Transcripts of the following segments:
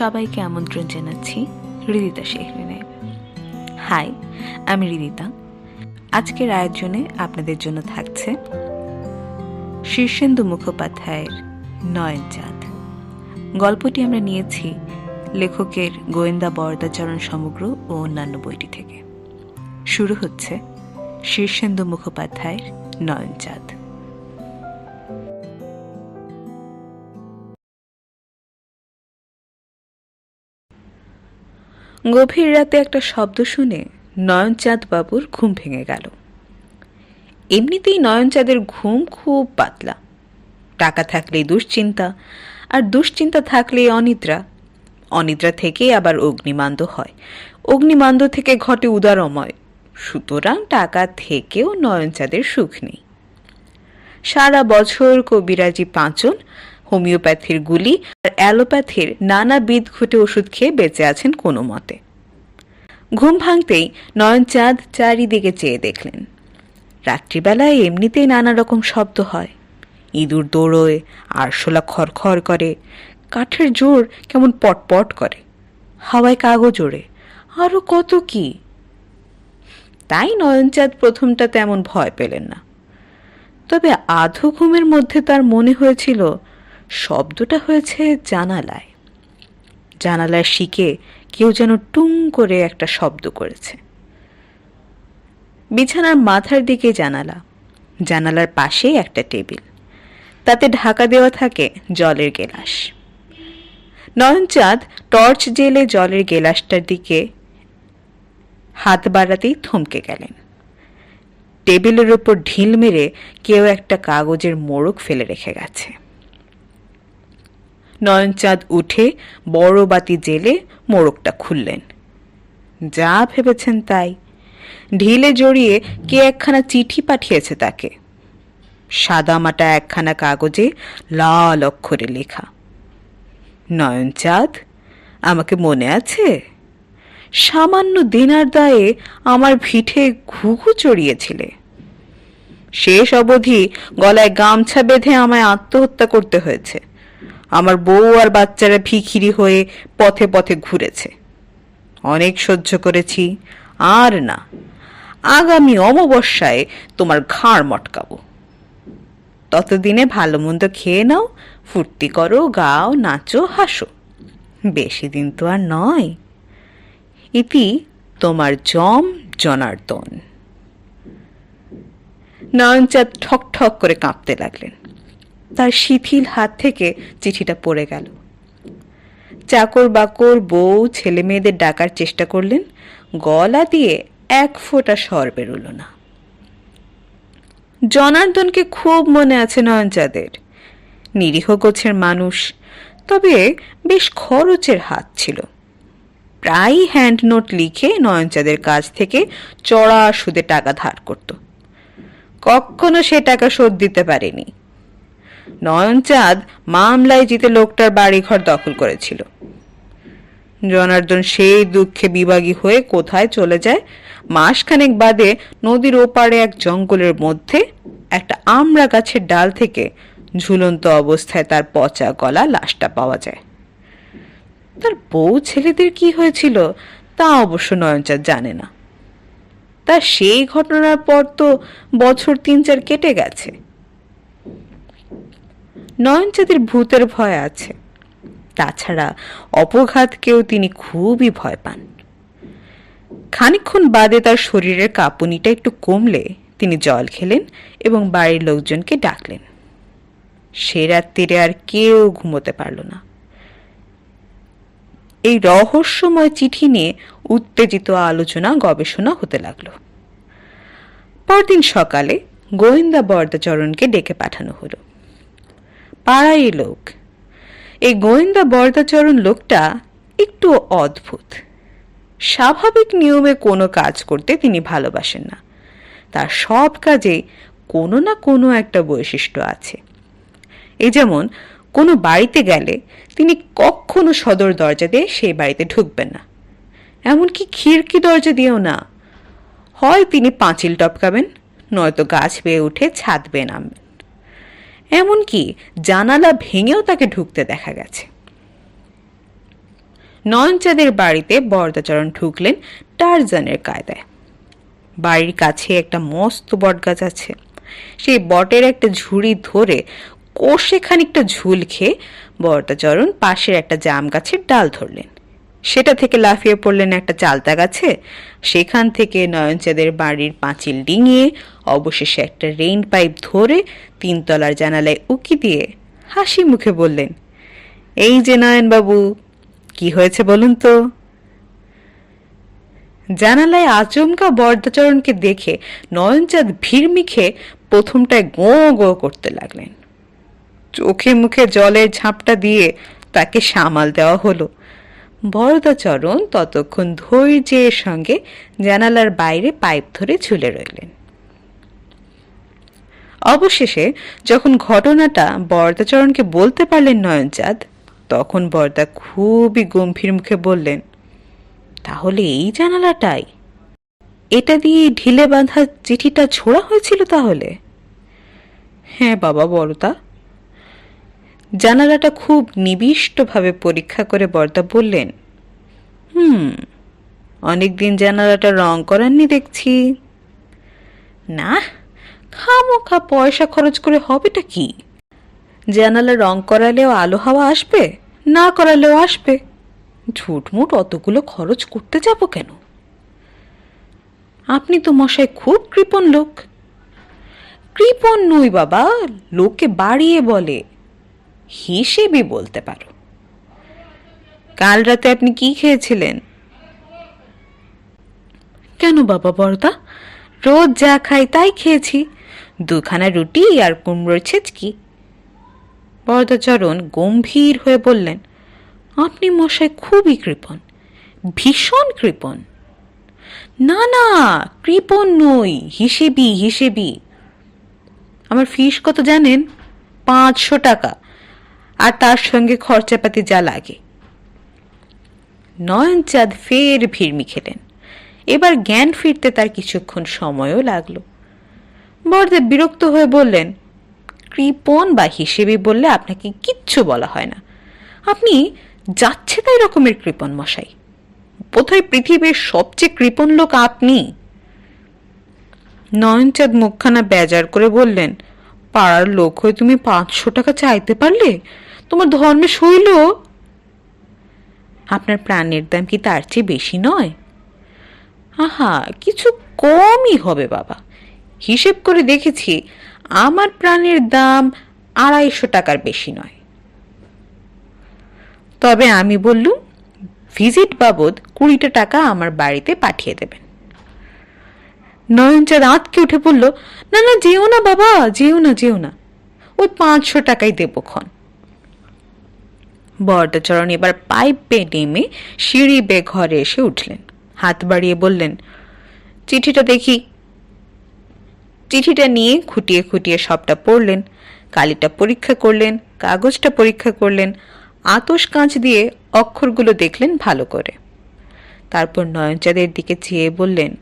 সবাইকে আমন্ত্রণ জানাচ্ছি হৃদিতা শেখরিনে হাই, আমি হৃদিতা। আজকের আয়োজনে আপনাদের জন্য থাকছে শীর্ষেন্দু মুখোপাধ্যায়ের নয়ন চাঁদ গল্পটি আমরা নিয়েছি লেখকের গোয়েন্দা বরদাচরণ সমগ্র ও অন্যান্য বইটি থেকে। শুরু হচ্ছে শীর্ষেন্দু মুখোপাধ্যায়ের নয়ন গভীর রাতে একটা শব্দ শুনে নয়নচাঁদ বাবুর ঘুম ভেঙে গেল। এমনিতেই নয়নচাঁদের ঘুম খুব পাতলা। টাকা থাকলেই দুশ্চিন্তা, আর দুশ্চিন্তা থাকলেই অনিদ্রা। অনিদ্রা থেকে আবার অগ্নিমান্দ হয়। অগ্নিমান্দ থেকে ঘটে উদারময়। সুতরাং টাকা থেকেও নয়নচাঁদের সুখ নেই। সারা বছর কবিরাজি পাঁচন হোমিওপ্যাথির গুলি আর অ্যালোপ্যাথির নানাবিধ ঘটে ওষুধ খেয়ে বেঁচে আছেন কোনো মতে। ঘুম ভাঙতেই নয়নচাঁদ চারিদিকে চেয়ে দেখলেন। রাত্রিবেলায় এমনিতেই নানা রকম শব্দ হয়। ইঁদুর দৌড়োয়, আরশোলা খড়খড় করে, কাঠের জোর কেমন পটপট করে, হাওয়ায় কাগজ ওড়ে আরও কত কি? তাই নয়নচাঁদ প্রথমটা তেমন ভয় পেলেন না। তবে আধো ঘুমের মধ্যে তার মনে হয়েছিল শব্দটা হয়েছে জানালায়। জানালায় শিখে কেউ যেন টুং করে একটা শব্দ করেছে। বিছানার মাথার দিকে জানালা। জানালার পাশেই একটা টেবিল। তাতে ঢাকা দেওয়া থাকে জলের গেলাস। নয়নচাঁদ টর্চ জেলে জলের গেলাসটার দিকে হাত বাড়াতেই থমকে গেলেন। টেবিলের ওপর ঢিল মেরে কেউ একটা কাগজের মোড়ক ফেলে রেখে গেছে। নয়নচাঁদ উঠে বড় বাতি জেলে মোড়কটা খুললেন। যা ভেবেছেন তাই। ঢিলে জড়িয়ে কে একখানা চিঠি পাঠিয়েছে তাকে? সাদামাটা একখানা কাগজে লাল অক্ষরে লেখা। নয়নচাঁদ, আমাকে মনে আছে? সামান্য দিনার দায়ে আমার ভিঠে ঘুঘু চড়িয়েছিলে। শেষ অবধি গলায় গামছা বেঁধে আমায় আত্মহত্যা করতে হয়েছে। আমার বউ আর বাচ্চারা ভিখিরি হয়ে পথে পথে ঘুরেছে। অনেক সহ্য করেছি, আর না। আগামী অমাবস্যায় তোমার ঘাড় মটকাবো। ততদিনে ভালো মন্দ খেয়ে নাও, ফুর্তি করো, গাও, নাচো, হাসো। বেশি দিন তো আর নয়। ইতি তোমার জম জনার্দন। নয়নচাঁদ ঠক ঠক করে কাঁপতে লাগলেন। তার শিথিল হাত থেকে চিঠিটা পড়ে গেল। চাকর বাকর, বউ, ছেলে মেয়েদের ডাকার চেষ্টা করলেন, গলা দিয়ে এক ফোঁটা স্বর বেরোল না। জনার্দনকে খুব মনে আছে নয়নচাঁদের। নিরীহ গোছের মানুষ, তবে বেশ খরচের হাত ছিল। প্রায়ই হ্যান্ড নোট লিখে নয়নচাঁদের কাছ থেকে চড়া সুদে টাকা ধার করত। কখনো সে টাকা শোধ দিতে পারেনি। নয়নচাঁদ মামলায় জিতে লোকটার বাড়িঘর দখল করেছিল। জনার্দন সেই দুঃখে বিভাগী হয়ে কোথায় চলে যায়, মাসখানেক বাদে নদীর ওপারে এক জঙ্গলের মধ্যে একটা আমড়া গাছের ডাল থেকে ঝুলন্ত অবস্থায় তার পচা গলা লাশটা পাওয়া যায়। তার বউ ছেলেদের কি হয়েছিল তা অবশ্য নয়নচাঁদ জানে না। তার সেই ঘটনার পর তো বছর তিন চার কেটে গেছে। নয়নচাঁদের ভূতের ভয় আছে। তাছাড়া অপঘাতকেও তিনি খুবই ভয় পান। খানিক্ষণ বাদে তার শরীরের কাঁপুনিটা একটু কমলে তিনি জল খেলেন এবং বাড়ির লোকজনকে ডাকলেন। সে রাত্রিরে আর কেউ ঘুমোতে পারল না। এই রহস্যময় চিঠি নিয়ে উত্তেজিত আলোচনা, গবেষণা হতে লাগল। পরদিন সকালে গোয়েন্দা বরদাচরণকে ডেকে পাঠানো হলো। পাড়াই লোক। এই গোয়েন্দা বরদাচরণ লোকটা একটু অদ্ভুত। স্বাভাবিক নিয়মে কোনো কাজ করতে তিনি ভালোবাসেন না। তার সব কাজে কোনো না কোনো একটা বৈশিষ্ট্য আছে। এই যেমন, কোনো বাড়িতে গেলে তিনি কখনো সদর দরজা দিয়ে সেই বাড়িতে ঢুকবেন না। এমনকি খিড়কি দরজা দিয়েও না। হয় তিনি পাঁচিল টপকাবেন, নয়তো গাছ বেয়ে উঠে ছাদ বেয়ে নামবেন। এমনকি জানালা ভেঙেও তাকে ঢুকতে দেখা গেছে। নয়নচাঁদের বাড়িতে বরদাচরণ ঢুকলেন টারজানের কায়দায়। বাড়ির কাছে একটা মস্ত বটগাছ আছে। সেই বটের একটা ঝুড়ি ধরে কষে খানিকটা ঝুল খেয়ে বরদাচরণ পাশের একটা জাম গাছের ডাল ধরলেন। সেটা থেকে লাফিয়ে পড়লেন একটা চালতা গাছে। সেখান থেকে নয়নচাঁদের বাড়ির পাঁচিল ডিঙিয়ে অবশেষে একটা রেইন পাইপ ধরে তিনতলার জানালায় উকি দিয়ে হাসি মুখে বললেন, এই যে নয়নবাবু, কি হয়েছে বলুন তো? জানালায় আচমকা বরদাচরণকে দেখে নয়নচাঁদ ভিড়মিখে প্রথমটায় গো গো করতে লাগলেন। চোখে মুখে জলের ঝাঁপটা দিয়ে তাকে সামাল দেওয়া হলো। বরদাচরণ ততক্ষণ ধৈর্যের সঙ্গে জানালার বাইরে পাইপ ধরে ঝুলে রইলেন। অবশেষে যখন ঘটনাটা বরদাচরণকে বলতে পারলেন নয়নচাঁদ, তখন বরদা খুবই গম্ভীর মুখে বললেন, তাহলে এই জানালাটাই? এটা দিয়ে ঢিলে বাঁধা চিঠিটা ছোড়া হয়েছিল তাহলে? হ্যাঁ বাবা বড়দা জানালাটা খুব নিবিষ্টভাবে পরীক্ষা করে বর্দা বললেন, হুম, অনেকদিন জানালাটা রং করাননি দেখছি। না, খামোখা পয়সা খরচ করে হবেটা কি? জানালা রং করালেও আলো হাওয়া আসবে, না করালেও আসবে। ঝুটমুট অতগুলো খরচ করতে যাব কেন? আপনি তো মশাই খুব কৃপণ লোক। কৃপণ নই বাবা, লোকে বাড়িয়ে বলে। হিসেবে বলতে পারো। কাল রাতে আপনি কি খেয়েছিলেন? কেন বাবা বড়দা? রোজ যা খাই তাই খেয়েছি। দুখানা রুটি আর কুমড়োর ছেচকি। বরদাচরণ গম্ভীর হয়ে বললেন, আপনি মশাই খুবই কৃপণ, ভীষণ কৃপণ। না না, কৃপণ নই, হিসেবি হিসেবি। আমার ফিস কত জানেন? পাঁচশো টাকা। আর তার সঙ্গে খরচাপাতি যা লাগে। নয়নচাঁদ ফের ভিড়মি খেলেন। এবার জ্ঞান ফিরতে তার কিছুক্ষণ সময়ও লাগল। বরদেব বিরক্ত হয়ে বললেন কৃপণ বা হিসেবে বললে আপনাকে কিচ্ছু বলা হয় না। আপনি যাচ্ছে তাই রকমের কৃপণ মশাই। বোধহয় পৃথিবীর সবচেয়ে কৃপণ লোক আপনি। নয়নচাঁদ মুখখানা বেজার করে বললেন, পাড়ার লোক হয়ে তুমি পাঁচশো টাকা চাইতে পারলে তোমার ধর্মে শৈল? আপনার প্রাণের দাম কি তার চেয়ে বেশি নয়? আহা, কিছু কমই হবে বাবা। হিসেব করে দেখেছি, আমার প্রাণের দাম আড়াইশো টাকার বেশি নয়। তবে আমি বললুম, ভিজিট বাবদ কুড়িটা টাকা আমার বাড়িতে পাঠিয়ে দেবেন। নয়নচাঁদ আঁতকে উঠে বলল, না না, যেও না বাবা, যেও না যেও না। ওই পাঁচশো টাকাই দেবো ক্ষণ। বরদাচরণ এবার পাইপ নেমে সিঁড়ি বেয়ে ঘরে এসে উঠলেন। হাত বাড়িয়ে বললেন, চিঠিটা দেখি। চিঠিটা নিয়ে খুঁটিয়ে খুঁটিয়ে সবটা পড়লেন। কালিটা পরীক্ষা করলেন, কাগজটা পরীক্ষা করলেন আতস কাঁচ দিয়ে অক্ষরগুলো দেখলেন ভালো করে। তারপর নয়নচাঁদের দিকে চেয়ে বললেন,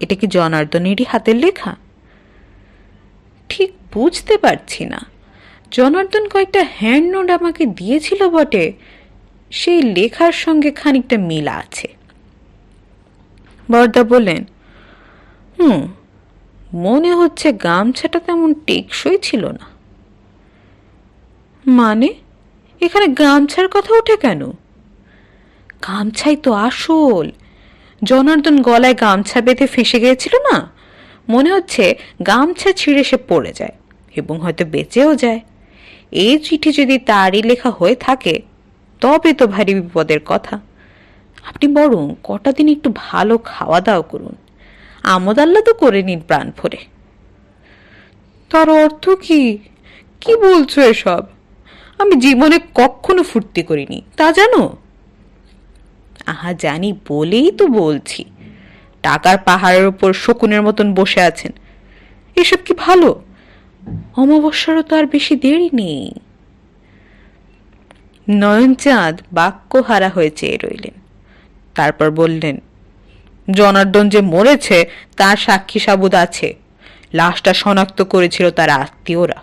এটা কি জনার্দনেরই হাতের লেখা? ঠিক বুঝতে পারছি না। জনার্দন কয়েকটা হ্যান্ড নোট আমাকে দিয়েছিল বটে। সেই লেখার সঙ্গে খানিকটা মিল আছে। বরদা বললেন, হুম, মনে হচ্ছে গামছাটা তেমন টেকসই ছিল না। মানে এখানে গামছার কথা ওঠে কেন? গামছাই তো আসল। জনার্দন গলায় গামছা বেঁধে ফেসে গিয়েছিল না? মনে হচ্ছে গামছা ছিঁড়ে সে পড়ে যায় এবং হয়তো বেঁচেও যায়। এই চিঠি যদি তারই লেখা হয়ে থাকে, তবে তো ভারী বিপদের কথা। আপনি বরং কটা দিন একটু ভালো খাওয়া দাওয়া করুন। আমোদ আল্লাহ করে নিন প্রাণ ভরে। তার অর্থ কি? কি বলছো এসব? আমি জীবনে কখনো ফুর্তি করিনি, তা জানো? আহা, জানি, বলেই তো বলছি। টাকার পাহাড়ের ওপর শকুনের মতন বসে আছেন। এসব কি ভালো? অমাবস্যারও তো আর বেশি দেরি নেই। নয়নচাঁদ বাক্য হারা হয়ে চেয়ে রইলেন। তারপর বললেন, জনার্দন যে মরেছে, তার সাক্ষী সাবুদ আছে। লাশটা শনাক্ত করেছিল তার আত্মীয়রা।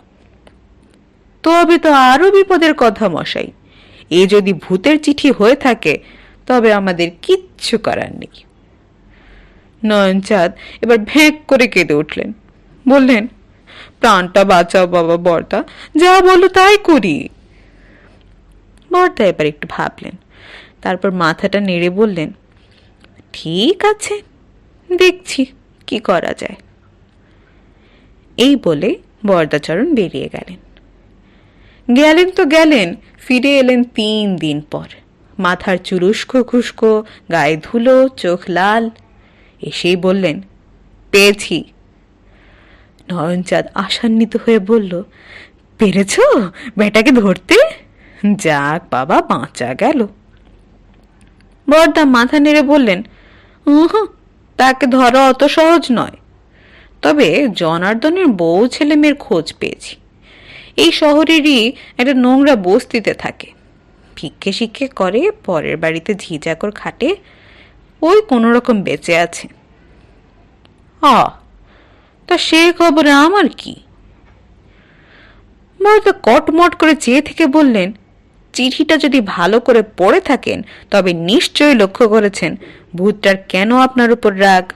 তবে তো আরও বিপদের কথা মশাই, এ যদি ভূতের চিঠি হয়ে থাকে, তবে আমাদের কিচ্ছু করার নেই। নয়নচাঁদ এবার ভ্যাঁক করে কেঁদে উঠলেন। বললেন প্রাণটা বাঁচাও বাবা বর্দা যা বলো তাই করি। বর্দা এবার একটু ভাবলেন। তারপর মাথাটা নেড়ে বললেন, ঠিক আছে, দেখছি কি করা যায়। এই বলে বরদাচরণ বেরিয়ে গেলেন। গেলেন তো গেলেন, ফিরে এলেন তিন দিন পর। মাথার চুল উস্কো খুস্কো, গায়ে ধুলো, চোখ লাল। এসেই বললেন, পেয়েছি। নয়নচাঁদ আশান্বিত হয়ে বলল, পেরেছ বেটাকে ধরতে? যাক বাবা, বাঁচা গেল। বরদা মাথা নেড়ে বললেন, উহ, তাকে ধরা অত সহজ নয়। তবে জনার্দনের বউ ছেলে মেয়ের খোঁজ পেয়েছি। এই শহরেরই একটা নোংরা বস্তিতে থাকে। ভিক্ষে শিক্ষে করে, পরের বাড়িতে ঝিঝাকর খাটে, ওই কোনো রকম বেঁচে আছে। আ তা সে খবরে আমার কি? বড়দা কটমট করে চেয়ে থেকে বললেন, চিঠিটা যদি ভালো করে পড়ে থাকেন, তবে নিশ্চয়ই লক্ষ্য করেছেন, ভূতটার কেন আপনার উপর রাগ?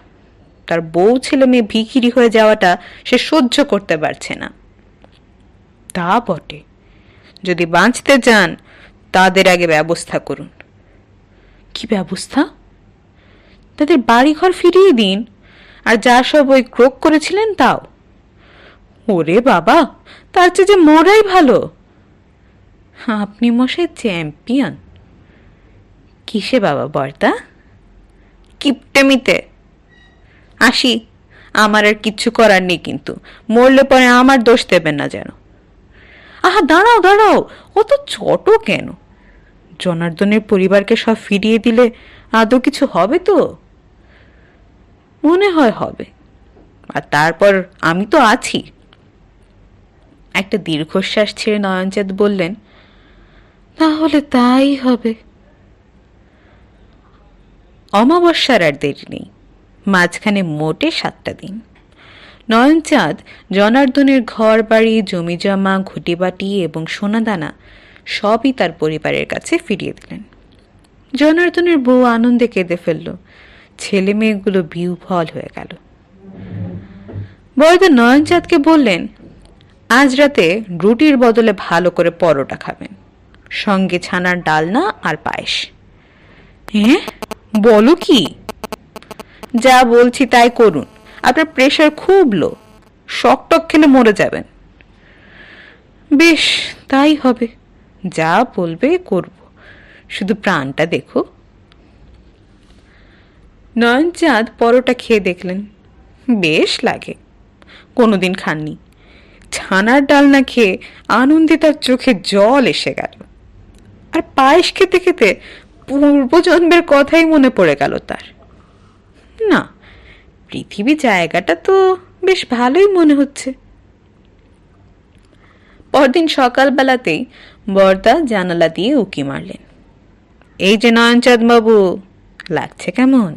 তার বউ ছেলে মেয়ে ভিখিরি হয়ে যাওয়াটা সে সহ্য করতে পারছে না। তা বটে। যদি বাঁচতে চান, তাদের আগে ব্যবস্থা করুন। কি ব্যবস্থা? তাদের বাড়িঘর ফিরিয়ে দিন। আর যা সব ওই ক্রোক করেছিলেন তাও। ওরে বাবা, তার চেয়ে যে মরাই ভালো। আপনি মশাই চ্যাম্পিয়ন। কিসে বাবা বর্দা? কিপটেমিতে। আসি, আমার আর কিচ্ছু করার নেই কিন্তু। মরলে পরে আমার দোষ দেবেন না যেন। আহা, দাঁড়াও দাঁড়াও অত ছোট কেন? জনার্দনের পরিবারকে সব ফিরিয়ে দিলে আদৌ কিছু হবে তো? মনে হয় হবে। আর তারপর আমি তো আছি। একটা দীর্ঘশ্বাস ছেড়ে নয়নচাঁদ বললেন, তাহলে তাই হবে। অমাবস্যার আর দেরি নেই। মাঝখানে মোটে সাতটা দিন। নয়নচাঁদ, জনার্দনের ঘর বাড়ি জমিজমা, ঘুটিবাটি এবং সোনাদানা সবই তার পরিবারের কাছে ফিরিয়ে দিলেন। জনার্দনের বউ আনন্দে কেঁদে ফেলল। ছেলে মেয়েগুলো বিউফল হয়ে গেল। বড়দা নয়নচাঁদকে বললেন, আজ রাতে রুটির বদলে ভালো করে পরোটা খাবেন। সঙ্গে ছানার ডালনা আর পায়েস। হ্যাঁ বলো কি? যা বলছি তাই করুন। আপনার প্রেশার খুব লো। শক টক খেলে মরে যাবেন। বেশ, তাই হবে। যা বলবে করব। শুধু প্রাণটা দেখো। নয়নচাঁদ পরোটা খেয়ে দেখলেন। বেশ লাগে। কোনোদিন খাননি। ছানার ডাল না খেয়ে আনন্দে তার চোখে জল এসে গেল। আর পায়েস খেতে খেতে পূর্বজন্মের কথাই মনে পড়ে গেল তার। না, পৃথিবী জায়গাটা তো বেশ ভালোই মনে হচ্ছে। পরদিন সকালবেলাতেই বর্দা জানালা দিয়ে উকি মারলেন। এই যে নয়নচাঁদ বাবু লাগছে কেমন?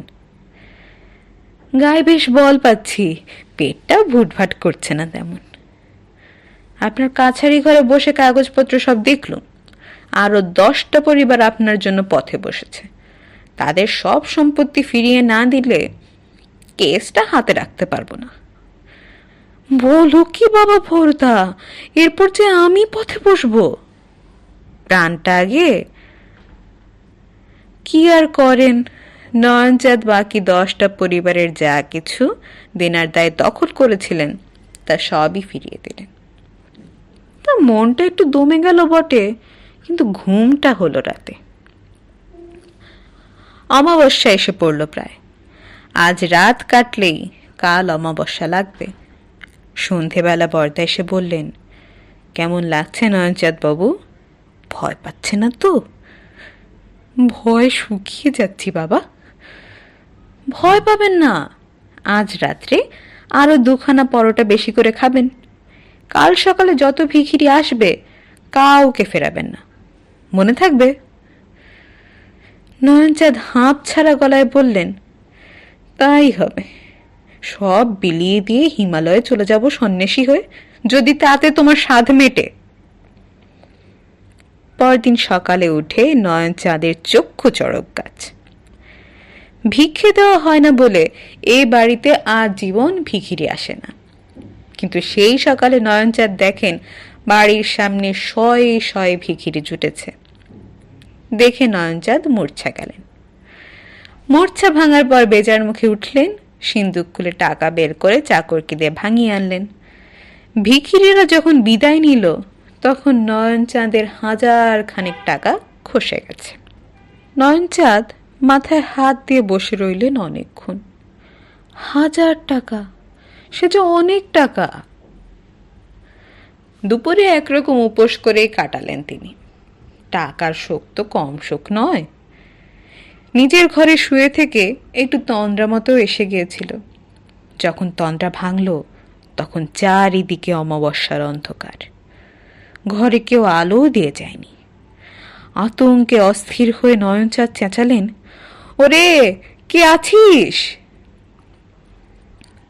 গায়ে বেশ বল পাচ্ছি। পেটটাও ভুটভাট করছে না তেমন। আপনার কাছারি ঘরে বসে কাগজপত্র সব দেখলুম। আরও দশটা পরিবার আপনার জন্য পথে বসেছে। তাদের সব সম্পত্তি ফিরিয়ে না দিলে কেসটা হাতে রাখতে পারব না। বলো কি বাবা ভোরদা, এরপর যে আমি পথে বসবো? প্রাণটা আগে কি আর করেন? নয়নচাঁদ বাকি দশটা পরিবারের যা কিছু দেনার দায় দখল করেছিলেন, তা সবই ফিরিয়ে দিলেন। তা মনটা একটু দমে গেল বটে, কিন্তু ঘুমটা হলো রাতে। অমাবস্যা এসে পড়ল প্রায়। আজ রাত কাটলেই কাল অমাবস্যা লাগবে। সন্ধেবেলা বর্দা এসে বললেন, কেমন লাগছে নয়নচাঁদ বাবু? ভয় পাচ্ছে না তো? ভয় শুকিয়ে যাচ্ছি বাবা। ভয় পাবেন না। আজ রাত্রে আরও দুখানা পরোটা বেশি করে খাবেন। কাল সকালে যত ভিখিরি আসবে, কাউকে ফেরাবেন না। মনে থাকবে? নয়নচাঁদ হাঁপ ছাড়া গলায় বললেন, তাই হবে। সব বিলিয়ে দিয়ে হিমালয়ে চলে যাব সন্ন্যাসী হয়ে, যদি তাতে তোমার স্বাদ মেটে। পরদিন সকালে উঠে নয়ন চাঁদের চক্ষু চড়ক গাছ। ভিক্ষে দেওয়া হয় না বলে এ বাড়িতে আর জীবন ভিখিরি আসে না। কিন্তু সেই সকালে নয়নচাঁদ দেখেন বাড়ির সামনে শয়ে শয়ে ভিখিরি জুটেছে। দেখে নয়নচাঁদ মূর্ছা গেলেন। মূর্ছা ভাঙার পর বেজার মুখে উঠলেন, সিন্দুক খুলে টাকা বের করে চাকরকে দিয়ে ভাঙিয়ে আনলেন। ভিখিরিরা যখন বিদায় নিল, তখন নয়নচাঁদের হাজার খানিক টাকা খসে গেছে। নয়নচাঁদ মাথায় হাত দিয়ে বসে রইলেন অনেকক্ষণ। হাজার টাকা। সে যে অনেক টাকা। দুপুরে একরকম উপোস করেই কাটালেন তিনি। টাকার শোক তো কম শোক নয়। নিজের ঘরে শুয়ে থেকে একটু তন্দ্রা মতো এসে গিয়েছিল। যখন তন্দ্রা ভাঙল, তখন চারিদিকে অমাবস্যার অন্ধকার। ঘরে কেউ আলোও দিয়ে যায়নি। আতঙ্কে অস্থির হয়ে নয়নচাঁদ চেঁচালেন ওরে, কে আছিস?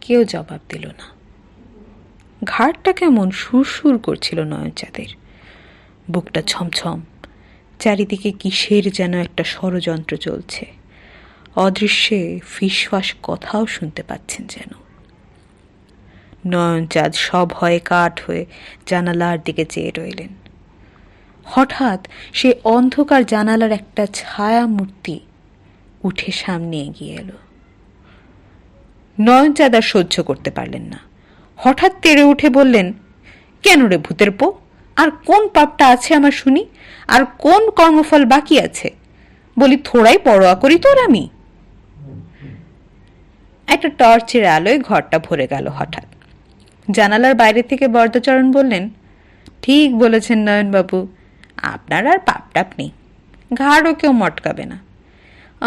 কেউ জবাব দিল না। ঘাটটা কেমন সুরসুর করছিল নয়নচাঁদের। বুকটা ছমছম। চারিদিকে কিসের যেন একটা ষড়যন্ত্র চলছে। অদৃশ্যে ফিসফাস কথাও শুনতে পাচ্ছেন যেন। নয়নচাঁদ সব ভয়ে কাঠ হয়ে জানালার দিকে চেয়ে রইলেন। হঠাৎ সে অন্ধকার জানালার একটা ছায়া মূর্তি উঠে সামনে এগিয়ে এলো। নয়নচাঁদ সহ্য করতে পারলেন না। হঠাৎ তেড়ে উঠে বললেন, কেন রে ভূতের পো? আর কোন পাপটা আছে আমার শুনি? আর কোন কর্মফল বাকি আছে? বলি থোড়াই পরোয়া করি তোর আমি? একটা টর্চের আলোয় ঘরটা ভরে গেল হঠাৎ। জানালার বাইরে থেকে বরদাচরণ বললেন, ঠিক বলেছেন নয়নবাবু, আপনার আর পাপ টাপ নেই। ঘাড়ও কেউ মটকাবে না।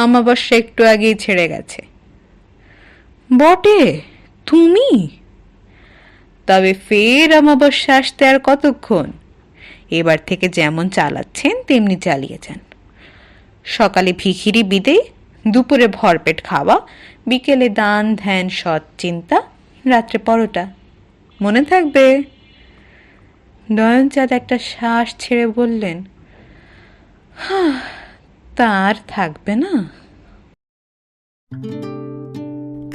অমাবস্যা একটু আগেই ছেড়ে গেছে। বটে, তুমি? তবে ফের অমাবস্যা আসতে আর কতক্ষণ? এবার থেকে যেমন চালাচ্ছেন, তেমনি চালিয়ে যান সকালে ভিখিরি বিদে, দুপুরে ভরপেট খাওয়া, বিকেলে দান, ধ্যান, সৎ চিন্তা, রাত্রে পরোটা। মনে থাকবে? নয়নচাঁদ একটা শ্বাস ছেড়ে বললেন "হাহ, আর থাকবে না।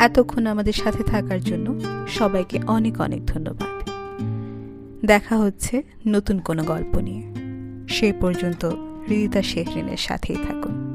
এতক্ষণ আমাদের সাথে থাকার জন্য সবাইকে অনেক অনেক ধন্যবাদ। দেখা হচ্ছে নতুন কোনো গল্প নিয়ে। সেই পর্যন্ত হৃদিতা শেহরিনের সাথেই থাকুন।